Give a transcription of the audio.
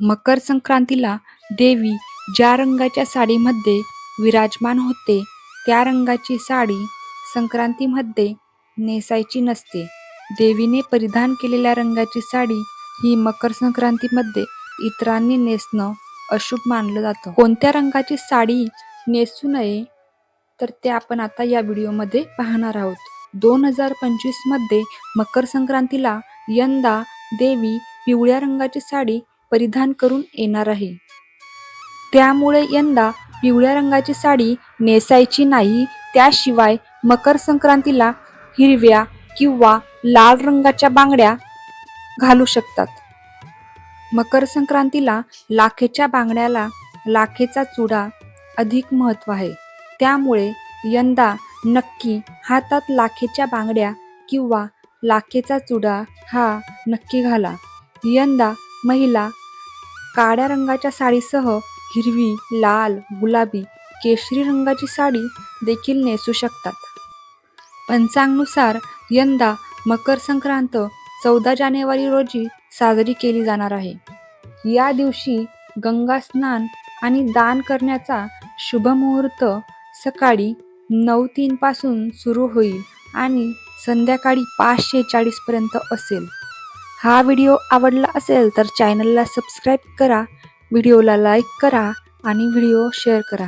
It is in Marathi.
मकर संक्रांतीला देवी ज्या रंगाच्या साडीमध्ये विराजमान होते त्या रंगाची साडी संक्रांतीमध्ये नेसायची नसते. देवीने परिधान केलेल्या रंगाची साडी ही मकर संक्रांतीमध्ये इतरांनी नेसणं अशुभ मानलं जातं. कोणत्या रंगाची साडी नेसू नये तर ते आपण आता या व्हिडिओमध्ये पाहणार आहोत. दोन हजार पंचवीसमध्ये मकर संक्रांतीला यंदा देवी पिवळ्या रंगाची साडी परिधान करून येणार आहे. त्यामुळे यंदा पिवळ्या रंगाची साडी नेसायची नाही त्याशिवाय मकर संक्रांतीला हिरव्या किंवा लाल रंगाच्या बांगड्या घालू शकतात. मकर संक्रांतीला लाखेच्या बांगड्याला लाखेचा चुडा अधिक महत्त्व आहे. त्यामुळे यंदा नक्की हातात लाखेच्या बांगड्या किंवा लाखेचा चुडा हा नक्की घाला. यंदा महिला काळ्या रंगाच्या साडीसह हिरवी लाल गुलाबी केशरी रंगाची साडी देखील नेसू शकतात. पंचांगनुसार यंदा मकर संक्रांत चौदा जानेवारी रोजी साजरी केली जाणार आहे. या दिवशी गंगा स्नान आणि दान करण्याचा शुभ मुहूर्त सकाळी नऊ तीनपासून सुरू होईल आणि संध्याकाळी पाचशे चाळीसपर्यंत असेल. हा व्हिडिओ आवडला असेल तर चॅनलला सबस्क्राईब करा व्हिडिओला लाईक करा आणि व्हिडिओ शेअर करा.